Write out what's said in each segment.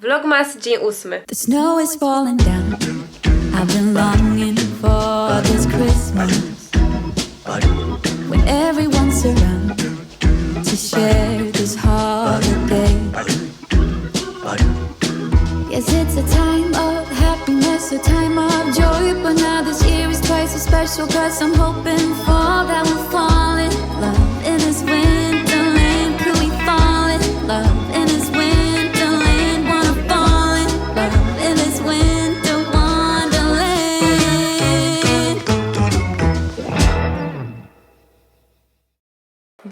Vlogmas dzień ósmy. The snow is falling down. I've been longing for this Christmas when everyone's around to share this holiday. Yes, it's a time of happiness, a time of joy, but now this year is twice as special because I'm hoping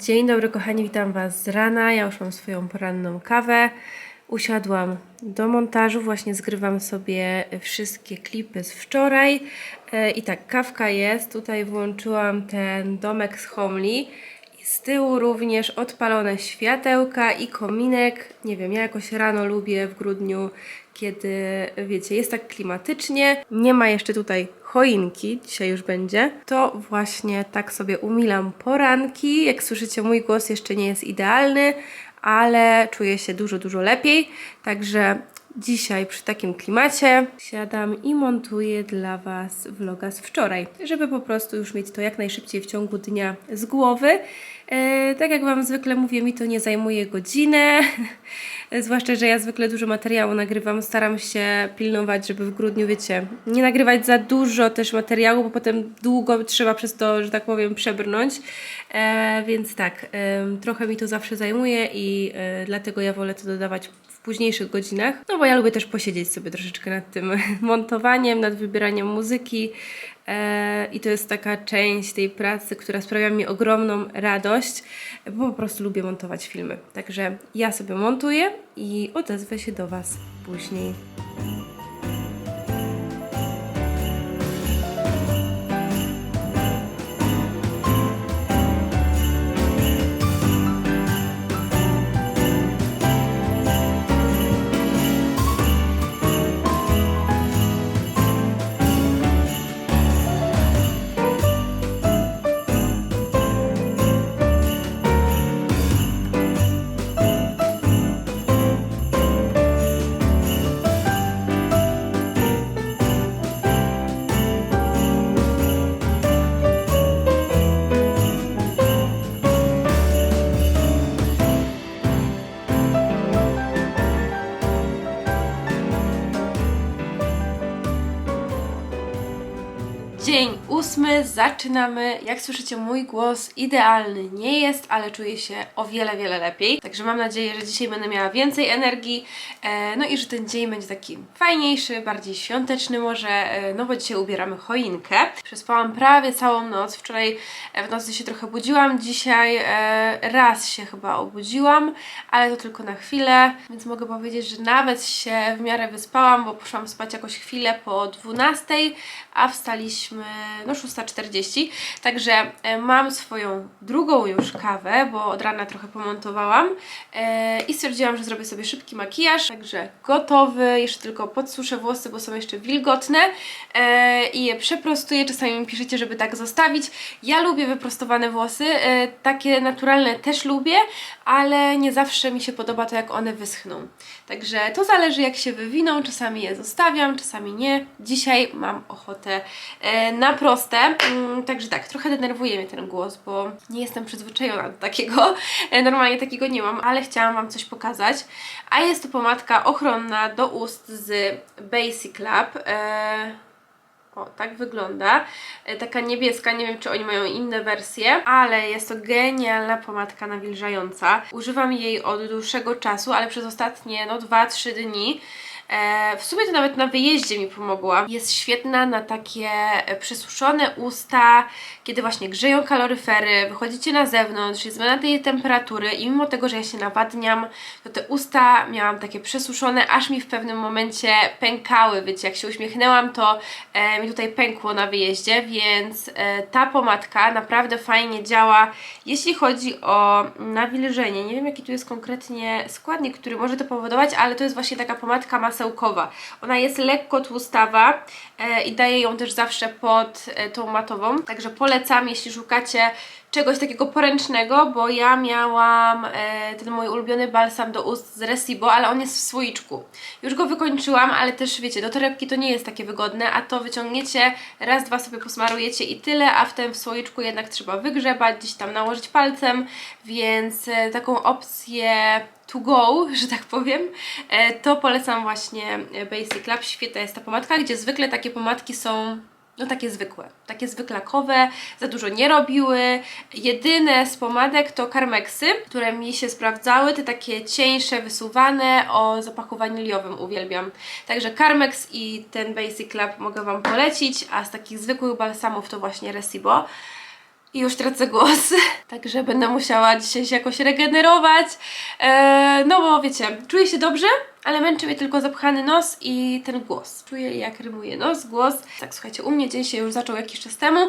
Dzień dobry kochani, witam Was z rana. Ja już mam swoją poranną kawę. Usiadłam do montażu, właśnie zgrywam sobie wszystkie klipy z wczoraj. E, I tak, kawka jest. Tutaj włączyłam ten domek z Homli. I z tyłu również odpalone światełka i kominek. Nie wiem, ja jakoś rano lubię w grudniu, kiedy wiecie, jest tak klimatycznie. Nie ma jeszcze tutaj choinki, dzisiaj już będzie. To właśnie tak sobie umilam poranki. Jak słyszycie, mój głos jeszcze nie jest idealny, ale czuję się dużo, dużo lepiej. Także dzisiaj przy takim klimacie siadam i montuję dla Was vloga z wczoraj, żeby po prostu już mieć to jak najszybciej w ciągu dnia z głowy. E, tak jak Wam zwykle mówię, mi to nie zajmuje godzinę, zwłaszcza, że ja zwykle dużo materiału nagrywam, staram się pilnować, żeby w grudniu, wiecie, nie nagrywać za dużo też materiału, bo potem długo trzeba przez to, że tak powiem, przebrnąć, e, więc tak, em, trochę mi to zawsze zajmuje i e, dlatego ja wolę to dodawać w późniejszych godzinach, no bo ja lubię też posiedzieć sobie troszeczkę nad tym montowaniem, nad wybieraniem muzyki e, i to jest taka część tej pracy, która sprawia mi ogromną radość, bo po prostu lubię montować filmy. Także ja sobie montuję i odezwę się do Was później. Dzień ósmy, zaczynamy. Jak słyszycie, mój głos idealny nie jest, ale czuję się o wiele, wiele lepiej. Także mam nadzieję, że dzisiaj będę miała więcej energii, e, no i że ten dzień będzie taki fajniejszy, bardziej świąteczny może, e, no bo dzisiaj ubieramy choinkę. Przespałam prawie całą noc. Wczoraj e, w nocy się trochę budziłam, dzisiaj raz się chyba obudziłam, ale to tylko na chwilę, więc mogę powiedzieć, że nawet się w miarę wyspałam, bo poszłam spać jakoś chwilę po 12, a wstaliśmy no 6.40, także e, mam swoją drugą już kawę, bo od rana trochę pomontowałam e, i stwierdziłam, że zrobię sobie szybki makijaż, także gotowy, jeszcze tylko podsuszę włosy, bo są jeszcze wilgotne e, i je przeprostuję, czasami mi piszecie, żeby tak zostawić. Ja lubię wyprostowane włosy, takie naturalne też lubię, ale nie zawsze mi się podoba to, jak one wyschną. Także to zależy, jak się wywiną. Czasami je zostawiam, czasami nie. Dzisiaj mam ochotę na proste. Mm, także tak, trochę denerwuje mnie ten głos, bo nie jestem przyzwyczajona do takiego. E, normalnie takiego nie mam, ale chciałam Wam coś pokazać. A jest to pomadka ochronna do ust z Basic Lab. E, o, tak wygląda. E, Taka niebieska, nie wiem czy oni mają inne wersje, ale jest to genialna pomadka nawilżająca. Używam jej od dłuższego czasu, ale przez ostatnie no 2-3 dni. E, w sumie to nawet na wyjeździe mi pomogła. Jest świetna na takie e, przesuszone usta, kiedy właśnie grzeją kaloryfery, wychodzicie na zewnątrz, jest zmiana tej temperatury i mimo tego, że ja się nawadniam, to te usta miałam takie przesuszone, aż mi w pewnym momencie pękały, wiecie, jak się uśmiechnęłam, to e, mi tutaj pękło na wyjeździe, więc e, ta pomadka naprawdę fajnie działa, jeśli chodzi o nawilżenie. Nie wiem, jaki tu jest konkretnie składnik, który może to powodować, ale to jest właśnie taka pomadka masełkowa. Ona jest lekko tłustawa e, i daję ją też zawsze pod e, tą matową, także polecam, jeśli szukacie czegoś takiego poręcznego, bo ja miałam e, ten mój ulubiony balsam do ust z Resibo, ale on jest w słoiczku. Już go wykończyłam, ale też wiecie, do torebki to nie jest takie wygodne, a to wyciągniecie, raz, dwa sobie posmarujecie i tyle, a w tym w słoiczku jednak trzeba wygrzebać, gdzieś tam nałożyć palcem, więc e, taką opcję to go, że tak powiem, e, to polecam właśnie Basic Lab. Świetna jest ta pomadka, gdzie zwykle takie pomadki są no takie zwykłe, takie zwyklakowe, za dużo nie robiły. Jedyne z pomadek to Carmexy, które mi się sprawdzały, te takie cieńsze, wysuwane o zapachu waniliowym uwielbiam. Także Carmex i ten Basic Lab mogę Wam polecić, a z takich zwykłych balsamów to właśnie Resibo. I już tracę głos, także będę musiała dzisiaj się jakoś regenerować. Eee, no bo wiecie, czuję się dobrze, ale męczy mnie tylko zapchany nos i ten głos. Czuję jak rymuje nos, głos. Tak, słuchajcie, u mnie dzień się już zaczął jakiś czas temu,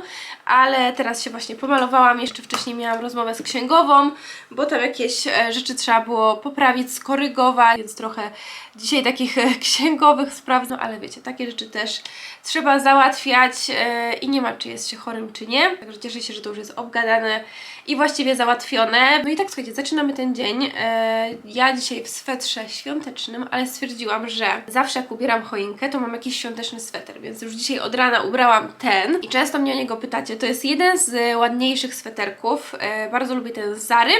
ale teraz się właśnie pomalowałam. Jeszcze wcześniej miałam rozmowę z księgową, bo tam jakieś e, rzeczy trzeba było poprawić, skorygować, więc trochę dzisiaj takich e, księgowych spraw, no ale wiecie, takie rzeczy też trzeba załatwiać e, i nie ma czy jest się chorym, czy nie. Także cieszę się, że to już jest obgadane i właściwie załatwione. No i tak, słuchajcie, zaczynamy ten dzień. Ja dzisiaj w swetrze świątecznym, ale stwierdziłam, że zawsze jak ubieram choinkę, to mam jakiś świąteczny sweter, więc już dzisiaj od rana ubrałam ten i często mnie o niego pytacie. To jest jeden z ładniejszych sweterków. E, bardzo lubię ten z Zary,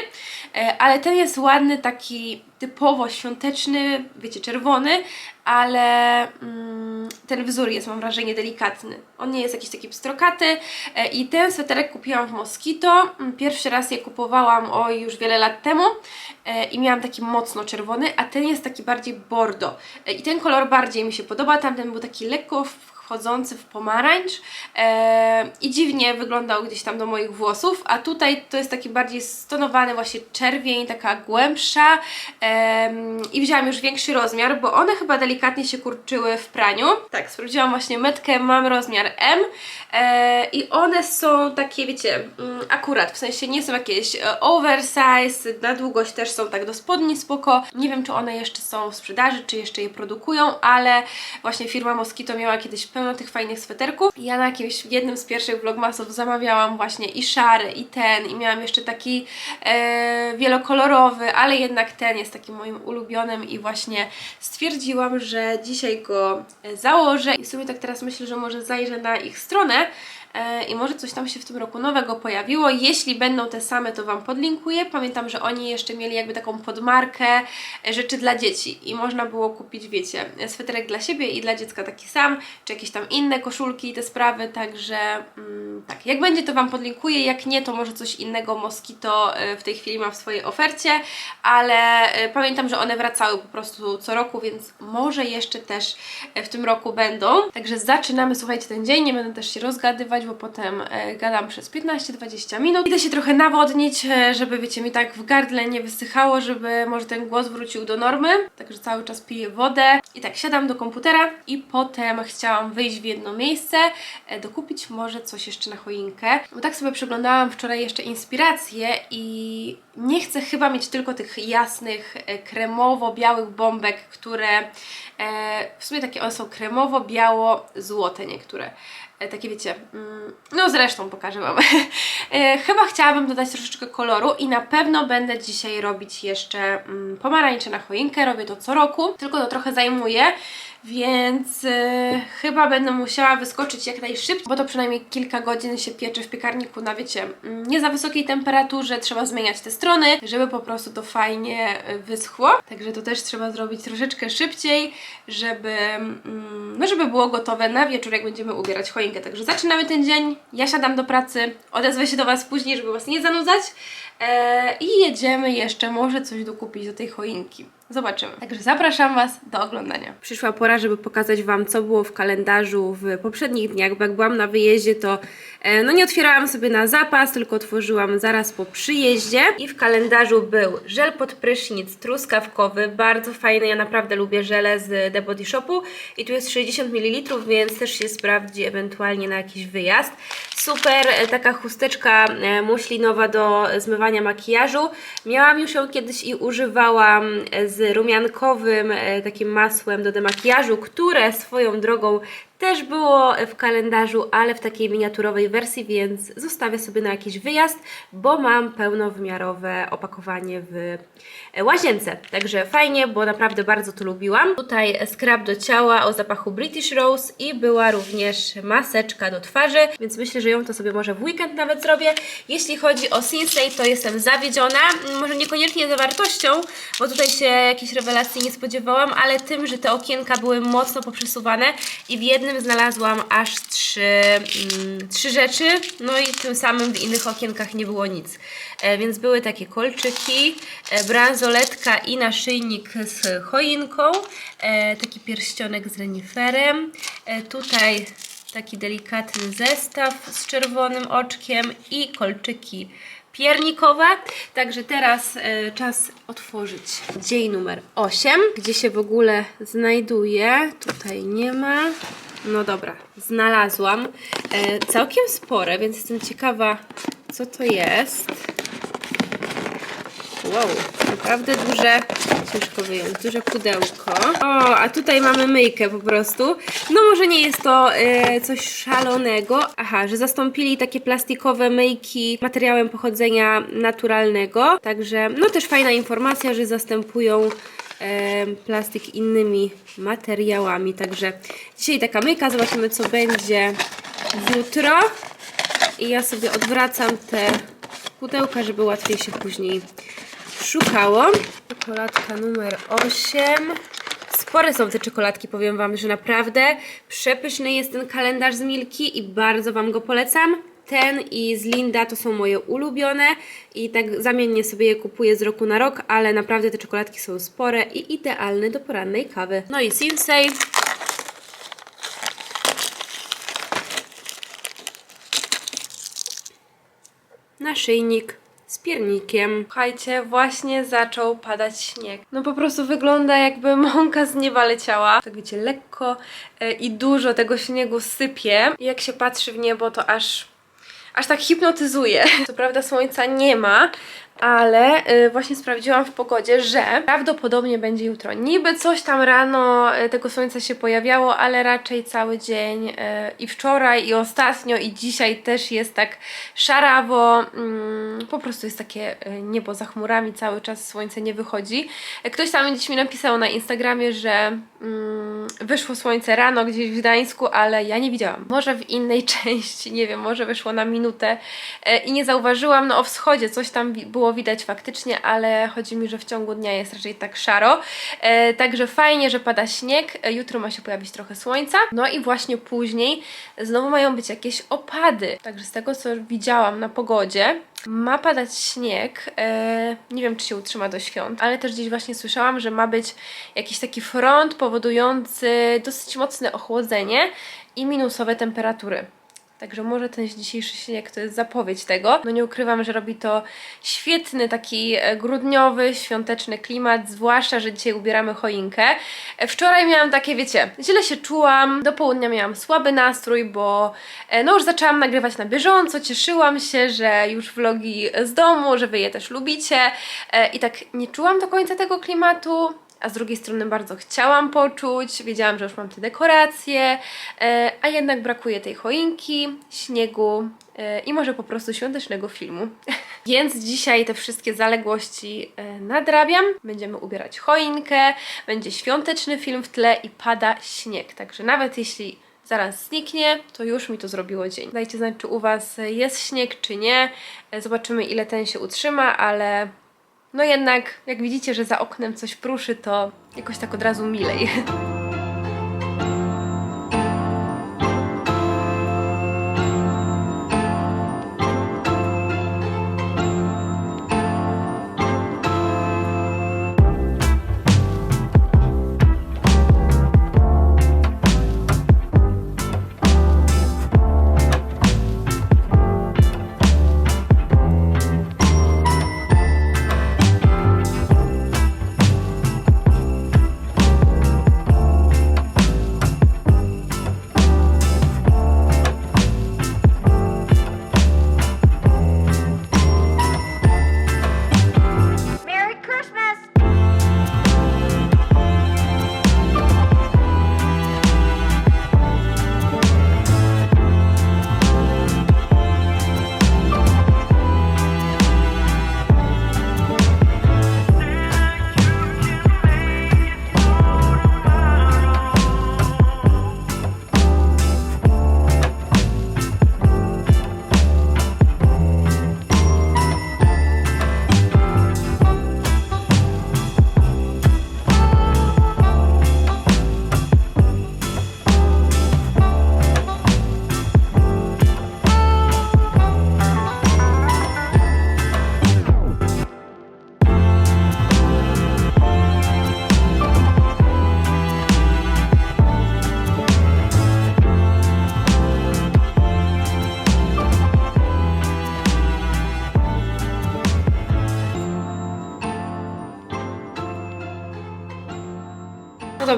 e, ale ten jest ładny, taki typowo świąteczny, wiecie, czerwony, ale mm, ten wzór jest, mam wrażenie, delikatny. On nie jest jakiś taki pstrokaty e, i ten sweterek kupiłam w Moskito. Mm, Pierwszy raz je kupowałam oj już wiele lat temu e, i miałam taki mocno czerwony, a ten jest taki bardziej bordo. E, I ten kolor bardziej mi się podoba, tamten był taki lekko wchodzący w pomarańcz e, i dziwnie wyglądał gdzieś tam do moich włosów, a tutaj to jest taki bardziej stonowany właśnie czerwień, taka głębsza em, i wzięłam już większy rozmiar, bo one chyba delikatnie się kurczyły w praniu. Tak, sprawdziłam właśnie metkę, mam rozmiar M e, i one są takie, wiecie, mm, akurat, w sensie nie są jakieś e, oversize, na długość też są tak do spodni spoko. Nie wiem, czy one jeszcze są w sprzedaży, czy jeszcze je produkują, ale właśnie firma Moskito miała kiedyś pełno tych fajnych sweterków. Ja na jakimś jednym z pierwszych vlogmasów zamawiałam właśnie i szary, i ten, i miałam jeszcze taki e, wielokolorowy, ale jednak ten jest takim moim ulubionym i właśnie stwierdziłam, że dzisiaj go założę i w sumie tak teraz myślę, że może zajrzę na ich stronę, i może coś tam się w tym roku nowego pojawiło. Jeśli będą te same, to Wam podlinkuję. Pamiętam, że oni jeszcze mieli jakby taką podmarkę e, rzeczy dla dzieci. I można było kupić, wiecie, sweterek dla siebie i dla dziecka taki sam, czy jakieś tam inne koszulki i te sprawy, także mm, tak, jak będzie to Wam podlinkuję, jak nie, to może coś innego Moskito e, w tej chwili ma w swojej ofercie, ale e, pamiętam, że one wracały po prostu co roku, więc może jeszcze też e, w tym roku będą. Także zaczynamy, słuchajcie, ten dzień, nie będę też się rozgadywać, bo potem e, gadam przez 15-20 minut. Idę się trochę nawodnić, e, żeby wiecie, mi tak w gardle nie wysychało, żeby może ten głos wrócił do normy. Także cały czas piję wodę. I tak siadam do komputera i potem chciałam wyjść w jedno miejsce, e, dokupić może coś jeszcze na choinkę. Bo tak sobie przeglądałam wczoraj jeszcze inspiracje i nie chcę chyba mieć tylko tych jasnych, kremowo-białych bombek, które w sumie takie one są kremowo-biało-złote niektóre. E, takie wiecie, mm, no zresztą pokażę Wam. E, Chyba chciałabym dodać troszeczkę koloru i na pewno będę dzisiaj robić jeszcze mm, pomarańcze na choinkę. Robię to co roku, tylko to trochę zajmuje, więc e, chyba będę musiała wyskoczyć jak najszybciej, bo to przynajmniej kilka godzin się pieczy w piekarniku na wiecie, mm, nie za wysokiej temperaturze, trzeba zmieniać te strony, żeby po prostu to fajnie e, wyschło. Także to też trzeba zrobić troszeczkę szybciej, żeby, mm, no żeby było gotowe na wieczór, jak będziemy ubierać choinkę. Także zaczynamy ten dzień, ja siadam do pracy, odezwę się do Was później, żeby Was nie zanudzać e, i jedziemy jeszcze może coś dokupić do tej choinki. Zobaczymy. Także zapraszam Was do oglądania. Przyszła pora, żeby pokazać Wam, co było w kalendarzu w poprzednich dniach, bo jak byłam na wyjeździe, to e, no nie otwierałam sobie na zapas, tylko otworzyłam zaraz po przyjeździe. I w kalendarzu był żel pod prysznic truskawkowy, bardzo fajny, ja naprawdę lubię żele z The Body Shopu. I tu jest 60 ml, więc też się sprawdzi ewentualnie na jakiś wyjazd. Super, e, taka chusteczka e, muślinowa do zmywania makijażu. Miałam już ją kiedyś i używałam e, rumiankowym e, takim masłem do demakijażu, które swoją drogą też było w kalendarzu, ale w takiej miniaturowej wersji, więc zostawię sobie na jakiś wyjazd, bo mam pełnowymiarowe opakowanie w łazience. Także fajnie, bo naprawdę bardzo to lubiłam. Tutaj skrab do ciała o zapachu British Rose i była również maseczka do twarzy, więc myślę, że ją to sobie może w weekend nawet zrobię. Jeśli chodzi o Sinsei, to jestem zawiedziona. Może niekoniecznie zawartością, bo tutaj się jakiejś rewelacji nie spodziewałam, ale tym, że te okienka były mocno poprzesuwane i w jednym znalazłam aż trzy, mm, trzy rzeczy, no i tym samym w innych okienkach nie było nic. E, więc były takie kolczyki, e, bransoletka i naszyjnik z choinką, e, taki pierścionek z reniferem, e, tutaj taki delikatny zestaw z czerwonym oczkiem i kolczyki piernikowe. Także teraz e, czas otworzyć dzień numer 8, gdzie się w ogóle znajduje. Tutaj nie ma. No dobra, znalazłam e, całkiem spore, więc jestem ciekawa, co to jest. Wow, naprawdę duże, ciężko wyjąć, duże pudełko. O, a tutaj mamy myjkę po prostu. No może nie jest to e, coś szalonego. Aha, że zastąpili takie plastikowe myjki materiałem pochodzenia naturalnego. Także, no też fajna informacja, że zastępują plastik innymi materiałami. Także dzisiaj taka myjka, zobaczymy co będzie jutro. I ja sobie odwracam te pudełka, żeby łatwiej się później szukało. Czekoladka numer 8. Spore są te czekoladki, powiem Wam, że naprawdę przepyszny jest ten kalendarz z Milki i bardzo Wam go polecam. Ten i z Linda to są moje ulubione i tak zamiennie sobie je kupuję z roku na rok, ale naprawdę te czekoladki są spore i idealne do porannej kawy. No i Sinsei. naszyjnik z piernikiem. Słuchajcie, właśnie zaczął padać śnieg. No po prostu wygląda jakby mąka z nieba leciała. Tak wiecie, lekko e, i dużo tego śniegu sypie. Jak się patrzy w niebo, to aż aż tak hipnotyzuje. Co prawda słońca nie ma, ale y, właśnie sprawdziłam w pogodzie, że prawdopodobnie będzie jutro. Niby coś tam rano y, tego słońca się pojawiało, ale raczej cały dzień y, i wczoraj, i ostatnio, i dzisiaj też jest tak szarawo. Mm, po prostu jest takie niebo za chmurami, cały czas słońce nie wychodzi. Ktoś tam dziś mi napisał na Instagramie, że mm, wyszło słońce rano gdzieś w Gdańsku, ale ja nie widziałam. Może w innej części, nie wiem, może wyszło na minutę i nie zauważyłam. No o wschodzie coś tam wi- było widać faktycznie, ale chodzi mi, że w ciągu dnia jest raczej tak szaro. E, Także fajnie, że pada śnieg. E, Jutro ma się pojawić trochę słońca. No i właśnie później znowu mają być jakieś opady. Także z tego, co widziałam na pogodzie, ma padać śnieg. E, nie wiem, czy się utrzyma do świąt, ale też gdzieś właśnie słyszałam, że ma być jakiś taki front powodujący dosyć mocne ochłodzenie i minusowe temperatury. Także może ten dzisiejszy śnieg to jest zapowiedź tego. No nie ukrywam, że robi to świetny taki e, grudniowy, świąteczny klimat, zwłaszcza, że dzisiaj ubieramy choinkę. E, Wczoraj miałam takie, wiecie, źle się czułam, do południa miałam słaby nastrój, bo e, no już zaczęłam nagrywać na bieżąco, cieszyłam się, że już vlogi z domu, że wy je też lubicie i tak nie czułam do końca tego klimatu, a z drugiej strony bardzo chciałam poczuć, wiedziałam, że już mam te dekoracje, e, a jednak brakuje tej choinki, śniegu e, i może po prostu świątecznego filmu. Więc dzisiaj te wszystkie zaległości e, nadrabiam. Będziemy ubierać choinkę, będzie świąteczny film w tle i pada śnieg. Także nawet jeśli zaraz zniknie, to już mi to zrobiło dzień. Dajcie znać, czy u Was jest śnieg, czy nie. Zobaczymy, ile ten się utrzyma, ale no jednak, jak widzicie, że za oknem coś pruszy, to jakoś tak od razu milej.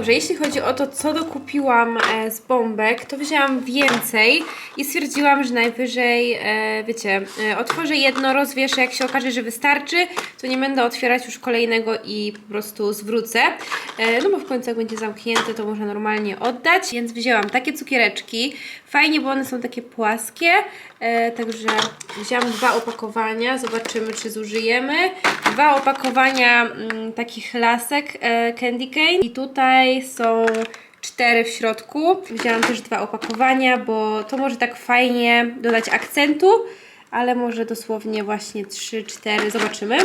dobrze, jeśli chodzi o to, co dokupiłam e, z bombek, to wzięłam więcej i stwierdziłam, że najwyżej, e, wiecie, e, otworzę jedno, rozwieszę, jak się okaże, że wystarczy, to nie będę otwierać już kolejnego i po prostu zwrócę. No bo w końcu jak będzie zamknięte, to można normalnie oddać, więc wzięłam takie cukiereczki. Fajnie, bo one są takie płaskie, e, także wzięłam dwa opakowania, zobaczymy, czy zużyjemy. Dwa opakowania mm, takich lasek e, Candy Cane i tutaj są cztery w środku. Wzięłam też dwa opakowania, bo to może tak fajnie dodać akcentu, ale może dosłownie właśnie 3-4, zobaczymy.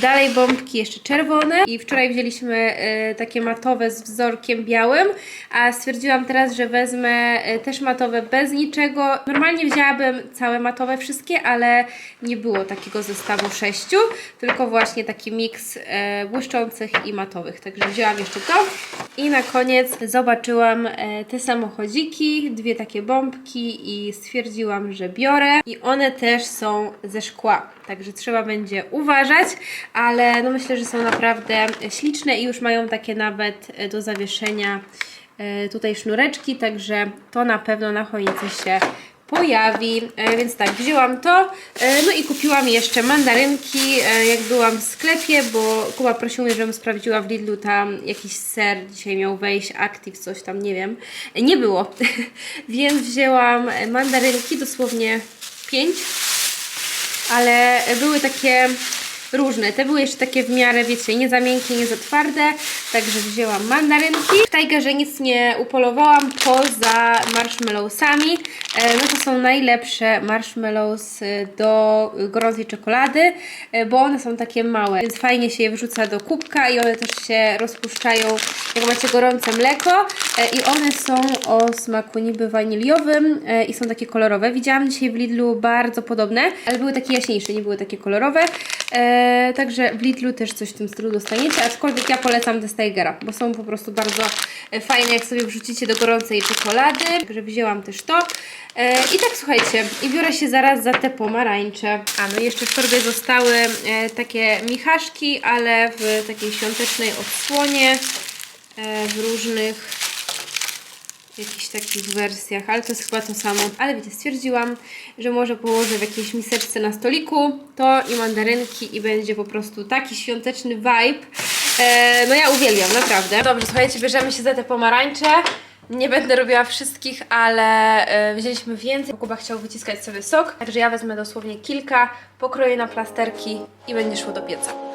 Dalej bombki jeszcze czerwone i wczoraj wzięliśmy e, takie matowe z wzorkiem białym, a stwierdziłam teraz, że wezmę e, też matowe bez niczego. Normalnie wzięłabym całe matowe wszystkie, ale nie było takiego zestawu sześciu, tylko właśnie taki miks e, błyszczących i matowych. Także wzięłam jeszcze to i na koniec zobaczyłam e, te samochodziki, dwie takie bombki i stwierdziłam, że biorę. I one też są ze szkła, także trzeba będzie uważać, ale no myślę, że są naprawdę śliczne i już mają takie nawet e, do zawieszenia e, tutaj sznureczki, także to na pewno na choince się pojawi, e, więc tak, wzięłam to, e, no i kupiłam jeszcze mandarynki, e, jak byłam w sklepie, bo Kuba prosił mnie, żebym sprawdziła w Lidlu tam jakiś ser, dzisiaj miał wejść, Active, coś tam, nie wiem, nie było, więc wzięłam mandarynki, dosłownie 5, ale były takie różne. Te były jeszcze takie w miarę, wiecie, nie za miękkie, nie za twarde, także wzięłam mandarynki. W Tigerze nic nie upolowałam poza marshmallowsami. E, No to są najlepsze marshmallows do gorącej czekolady, e, bo one są takie małe, więc fajnie się je wrzuca do kubka i one też się rozpuszczają, jak macie gorące mleko E, i one są o smaku niby waniliowym i są takie kolorowe. Widziałam dzisiaj w Lidlu bardzo podobne, ale były takie jaśniejsze, nie były takie kolorowe. E, także w Lidlu też coś w tym stylu dostaniecie, aczkolwiek ja polecam Tigera, bo są po prostu bardzo e, fajne, jak sobie wrzucicie do gorącej czekolady. Także wzięłam też to. E, I tak słuchajcie, i biorę się zaraz za te pomarańcze. A no jeszcze w torbie zostały e, takie michaszki, ale w takiej świątecznej odsłonie, e, w różnych jakichś takich wersjach, ale to jest chyba to samo. Ale wiecie, stwierdziłam, że może położę w jakiejś miseczce na stoliku to i mandarynki i będzie po prostu taki świąteczny vibe. E, no ja uwielbiam, naprawdę. Dobrze, słuchajcie, bierzemy się za te pomarańcze. Nie będę robiła wszystkich, ale e, wzięliśmy więcej. Kuba chciał wyciskać sobie sok, także ja wezmę dosłownie kilka, pokroję na plasterki i będzie szło do pieca.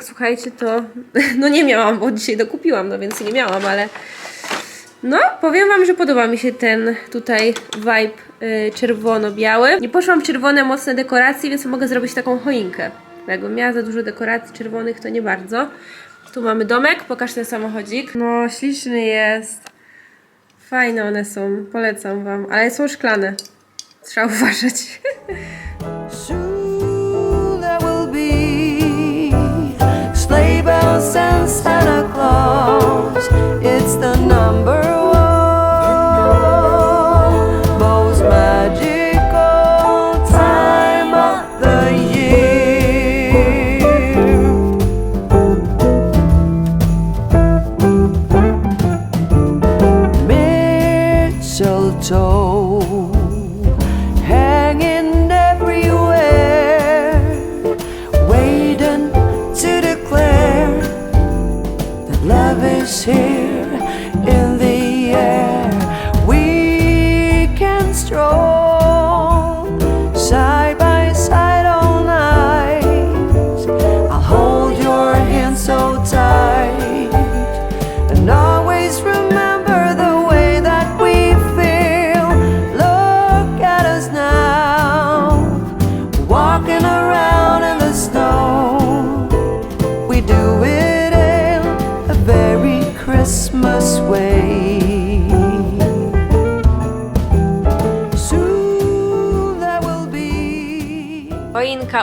Słuchajcie, to no nie miałam, bo dzisiaj dokupiłam, no więc nie miałam, ale no powiem Wam, że podoba mi się ten tutaj vibe y, czerwono-biały. Nie poszłam w czerwone mocne dekoracje, więc mogę zrobić taką choinkę. Jakbym miała za dużo dekoracji czerwonych, to nie bardzo. Tu mamy domek, pokaż ten samochodzik. No śliczny jest. Fajne one są, polecam Wam, ale są szklane. Trzeba uważać. Since Santa Claus.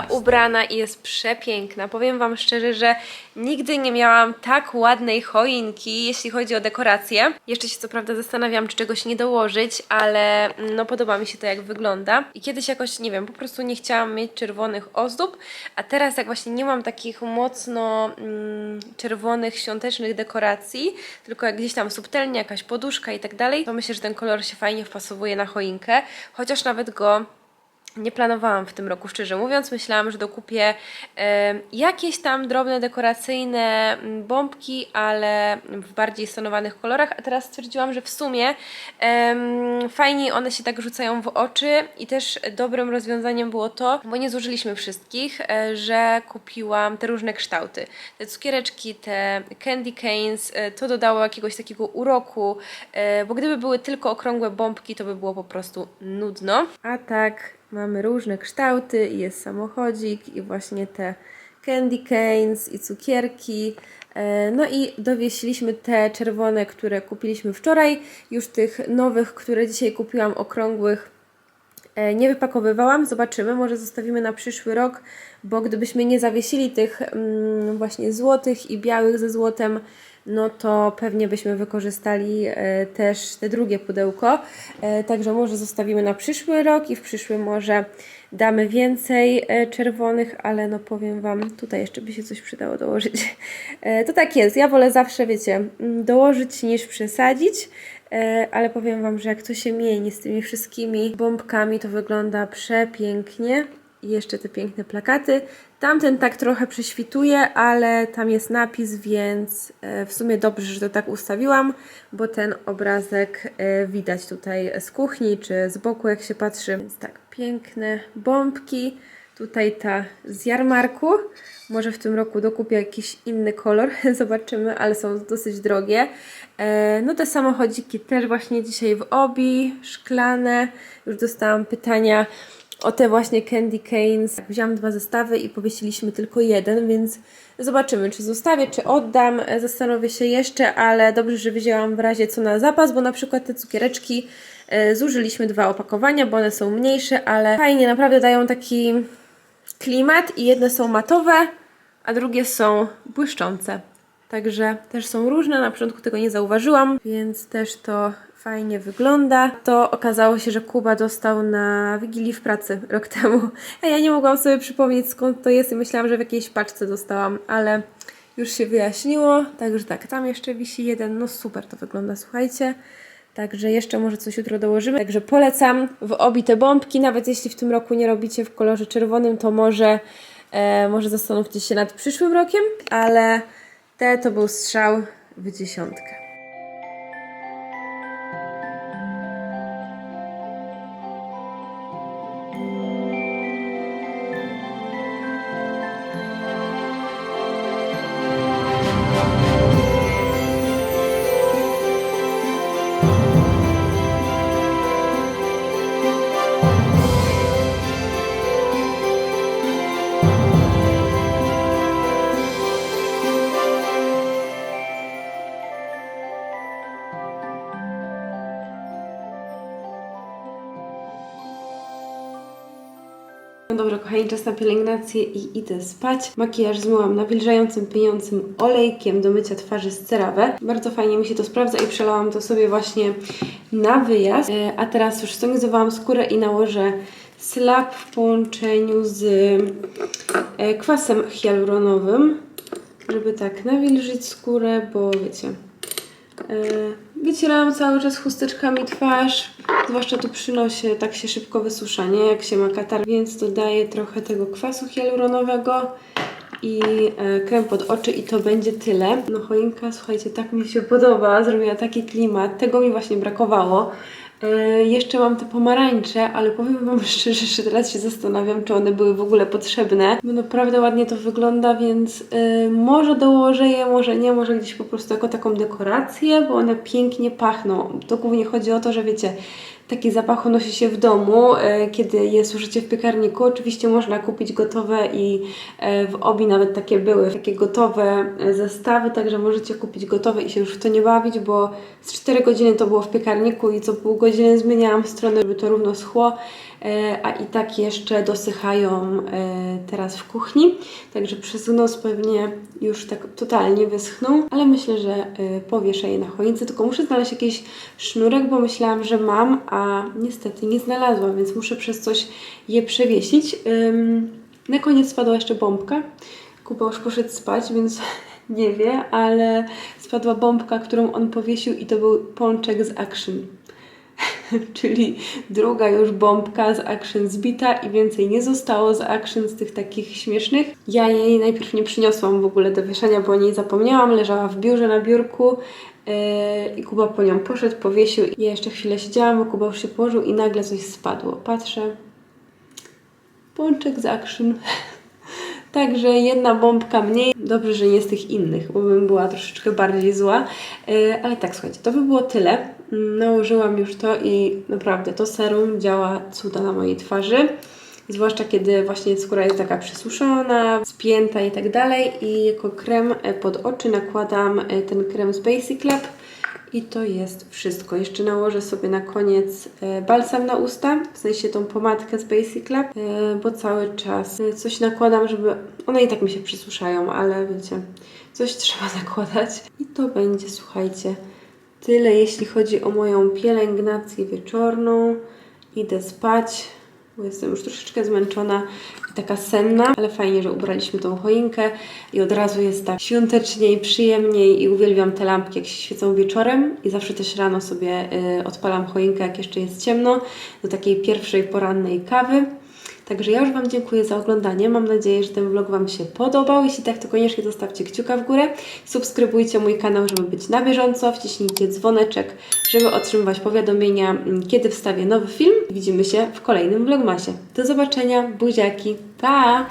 Choinka ubrana i jest przepiękna. Powiem Wam szczerze, że nigdy nie miałam tak ładnej choinki, jeśli chodzi o dekoracje. Jeszcze się co prawda zastanawiam, czy czegoś nie dołożyć, ale mm, no podoba mi się to jak wygląda. I kiedyś jakoś, nie wiem, po prostu nie chciałam mieć czerwonych ozdób, a teraz jak właśnie nie mam takich mocno mm, czerwonych, świątecznych dekoracji, tylko jak gdzieś tam subtelnie jakaś poduszka i tak dalej, to myślę, że ten kolor się fajnie wpasowuje na choinkę, chociaż nawet go nie planowałam w tym roku, szczerze mówiąc. Myślałam, że dokupię jakieś tam drobne dekoracyjne mm, bombki, ale w bardziej stonowanych kolorach. A teraz stwierdziłam, że w sumie fajniej one się tak rzucają w oczy i też dobrym rozwiązaniem było to, bo nie zużyliśmy wszystkich, e, że kupiłam te różne kształty. Te cukiereczki, te candy canes, e, to dodało jakiegoś takiego uroku, e, bo gdyby były tylko okrągłe bombki, to by było po prostu nudno. A tak mamy różne kształty i jest samochodzik i właśnie te candy canes i cukierki. E, No i dowiesiliśmy te czerwone, które kupiliśmy wczoraj. Już tych nowych, które dzisiaj kupiłam, okrągłych, E, Nie wypakowywałam, zobaczymy, może zostawimy na przyszły rok, bo gdybyśmy nie zawiesili tych mm, właśnie złotych i białych ze złotem, no to pewnie byśmy wykorzystali e, też te drugie pudełko. E, Także może zostawimy na przyszły rok i w przyszłym może damy więcej e, czerwonych, ale no powiem Wam, tutaj jeszcze by się coś przydało dołożyć. To tak jest, ja wolę zawsze, wiecie, mm, dołożyć niż przesadzić. Ale powiem Wam, że jak to się mieni z tymi wszystkimi bombkami, to wygląda przepięknie. I jeszcze te piękne plakaty. Tamten tak trochę prześwituje, ale tam jest napis, więc e, w sumie dobrze, że to tak ustawiłam, bo ten obrazek e, widać tutaj z kuchni czy z boku, jak się patrzy. Więc tak, piękne bombki. Tutaj ta z jarmarku. Może w tym roku dokupię jakiś inny kolor, zobaczymy, ale są dosyć drogie. E, no te samochodziki też właśnie dzisiaj w obi, szklane. Już dostałam pytania o te właśnie candy canes. Wziąłam dwa zestawy i powiesiliśmy tylko jeden, więc zobaczymy, czy zostawię, czy oddam. Zastanowię się jeszcze, ale dobrze, że wzięłam w razie co na zapas, bo na przykład te cukiereczki e, zużyliśmy dwa opakowania, bo one są mniejsze, ale fajnie, naprawdę dają taki klimat i jedne są matowe, a drugie są błyszczące. Także też są różne, na początku tego nie zauważyłam, więc też to fajnie wygląda. To okazało się, że Kuba dostał na Wigilii w pracy rok temu, a ja nie mogłam sobie przypomnieć skąd to jest i myślałam, że w jakiejś paczce dostałam, ale już się wyjaśniło. Także tak, tam jeszcze wisi jeden, no super to wygląda, słuchajcie. Także jeszcze może coś jutro dołożymy. Także polecam w obi te bombki, nawet jeśli w tym roku nie robicie w kolorze czerwonym, to może, e, może zastanówcie się nad przyszłym rokiem, ale te to był strzał w dziesiątkę. Dobrze, kochani, czas na pielęgnację i idę spać. Makijaż zmyłam nawilżającym, pieniącym olejkiem do mycia twarzy z CeraVe. Bardzo fajnie mi się to sprawdza i przelałam to sobie właśnie na wyjazd. E, A teraz już stonizowałam skórę i nałożę slap w połączeniu z e, kwasem hialuronowym, żeby tak nawilżyć skórę, bo wiecie, Yy, Wycierałam cały czas chusteczkami twarz, zwłaszcza tu przy nosie tak się szybko wysusza, nie? Jak się ma katar, więc dodaję trochę tego kwasu hialuronowego i e, krem pod oczy i to będzie tyle. No choinka, słuchajcie, tak mi się podoba, zrobiła taki klimat, tego mi właśnie brakowało. E, jeszcze mam te pomarańcze, ale powiem Wam szczerze, że teraz się zastanawiam, czy one były w ogóle potrzebne, bo naprawdę ładnie to wygląda, więc e, może dołożę je, może nie, może gdzieś po prostu jako taką dekorację, bo one pięknie pachną. To głównie chodzi o to, że wiecie, taki zapach unosi się w domu, e, kiedy je suszycie w piekarniku. Oczywiście można kupić gotowe i e, w obi nawet takie były, takie gotowe e, zestawy, także możecie kupić gotowe i się już w to nie bawić, bo z 4 godziny to było w piekarniku i co pół godziny zmieniałam stronę, żeby to równo schło, a i tak jeszcze dosychają e, teraz w kuchni, także przez noc pewnie już tak totalnie wyschną, ale myślę, że e, powieszę je na choince, tylko muszę znaleźć jakiś sznurek, bo myślałam, że mam, a niestety nie znalazłam, więc muszę przez coś je przewiesić. Na koniec spadła jeszcze bombka. Kuba już poszedł spać, więc nie wie, ale spadła bombka, którą on powiesił i to był pączek z Action. Czyli druga już bombka z Action zbita i więcej nie zostało z Action z tych takich śmiesznych. Ja jej najpierw nie przyniosłam w ogóle do wieszania, bo o niej zapomniałam. Leżała w biurze na biurku yy, i Kuba po nią poszedł, powiesił. Ja jeszcze chwilę siedziałam, bo Kuba już się położył i nagle coś spadło. Patrzę, pączek z Action. Także jedna bombka mniej. Dobrze, że nie z tych innych, bo bym była troszeczkę bardziej zła. Yy, ale tak, słuchajcie, to by było tyle. Nałożyłam już to i naprawdę to serum działa cuda na mojej twarzy. Zwłaszcza kiedy właśnie skóra jest taka przysuszona, spięta i tak dalej. I jako krem e, pod oczy nakładam e, ten krem z Basic Lab. I to jest wszystko. Jeszcze nałożę sobie na koniec e, balsam na usta, w sensie tą pomadkę z Basic Lab, bo cały czas coś nakładam, żeby... One i tak mi się przysuszają, ale wiecie, coś trzeba nakładać. I to będzie, słuchajcie, tyle jeśli chodzi o moją pielęgnację wieczorną. Idę spać, bo jestem już troszeczkę zmęczona i taka senna, ale fajnie, że ubraliśmy tą choinkę i od razu jest tak świąteczniej, przyjemniej i uwielbiam te lampki, jak się świecą wieczorem i zawsze też rano sobie y, odpalam choinkę, jak jeszcze jest ciemno, do takiej pierwszej porannej kawy. Także ja już Wam dziękuję za oglądanie. Mam nadzieję, że ten vlog Wam się podobał. Jeśli tak, to koniecznie zostawcie kciuka w górę. Subskrybujcie mój kanał, żeby być na bieżąco. Wciśnijcie dzwoneczek, żeby otrzymywać powiadomienia, mm, kiedy wstawię nowy film. Widzimy się w kolejnym vlogmasie. Do zobaczenia. Buziaki. Pa!